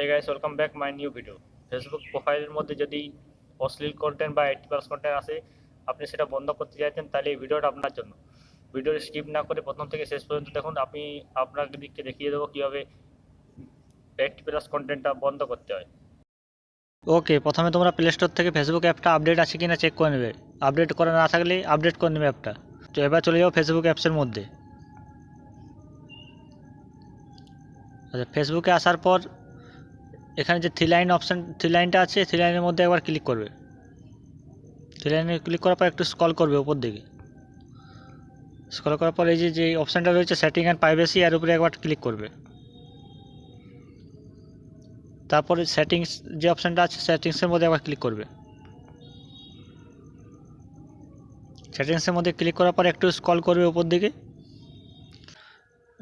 Hey guys welcome back my new video Facebook প্রোফাইলের মধ্যে যদি অশ্লীল কন্টেন্ট বা প্লাস কন্টেন্ট আসে, আপনি সেটা বন্ধ করতে চাইছেন, তাহলে এই ভিডিওটা আপনার জন্য। ভিডিও স্কিপ না করে প্রথম থেকে শেষ পর্যন্ত দেখুন, আমি আপনার দিককে দেখিয়ে দেবো কীভাবে এইটি প্লাস কন্টেন্টটা বন্ধ করতে হয়। ওকে প্রথমে তোমরা প্লে স্টোর থেকে ফেসবুক অ্যাপটা আপডেট আছে কিনা চেক করে নেবে। আপডেট করা না থাকলে আপডেট করে নেবে অ্যাপটা তো এবার চলে যাও ফেসবুক অ্যাপসের মধ্যে। আচ্ছা ফেসবুকে আসার পর এখানে যে থ্রি লাইন অপশান থ্রি লাইনটা আছে থ্রি লাইনের মধ্যে একবার ক্লিক করবে। থ্রি লাইনে ক্লিক করার পর একটু স্কল করবে ওপর দিকে। স্কল করার পর এই যে যে অপশানটা রয়েছে সেটিং অ্যান্ড প্রাইভেসি এর উপরে একবার ক্লিক করবে। তারপরে সেটিংস যে অপশানটা আছে সেটিংসের মধ্যে একবার ক্লিক করবে। সেটিংসের মধ্যে ক্লিক করার পর একটু স্কল করবে উপর দিকে।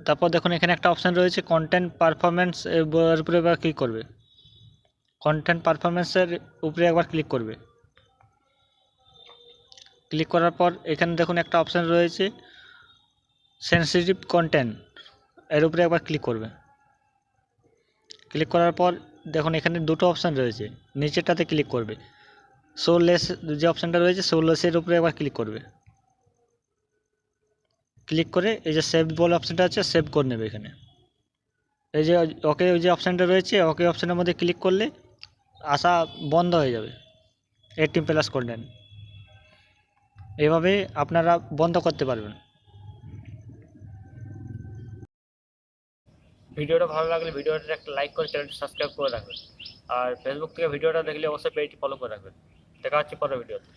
তারপর দেখুন, এখানে একটা অপশান রয়েছে কন্টেন্ট পারফরমেন্স এর উপরে ক্লিক করবে। কন্টেন্ট পারফরমেন্সের উপরে একবার ক্লিক করবে। ক্লিক করার পর এখানে দেখুন একটা অপশান রয়েছে সেন্সিটিভ কন্টেন্ট এর উপরে একবার ক্লিক করবে। ক্লিক করার পর দেখুন এখানে দুটো অপশান রয়েছে, নিচেরটাতে ক্লিক করবে। শো লেস যে অপশানটা রয়েছে শো লেসের উপরে একবার ক্লিক করবে। ক্লিক করে এই যে সেভ বল অপশানটা আছে সেভ করে নেবে এখানে। এই যে ওকে ওই যে অপশানটা রয়েছে ওকে অপশানের মধ্যে ক্লিক করলে আসা বন্ধ হয়ে যাবে। এইটিন প্লাস করলেন এভাবে আপনারা বন্ধ করতে পারবেন। ভিডিওটা ভালো লাগলে ভিডিওটা একটা লাইক করে চ্যানেলটি সাবস্ক্রাইব করে রাখবেন। আর ফেসবুক থেকে ভিডিওটা দেখলে অবশ্যই পেজটি ফলো করে রাখবেন। দেখা হচ্ছে পরের ভিডিওতে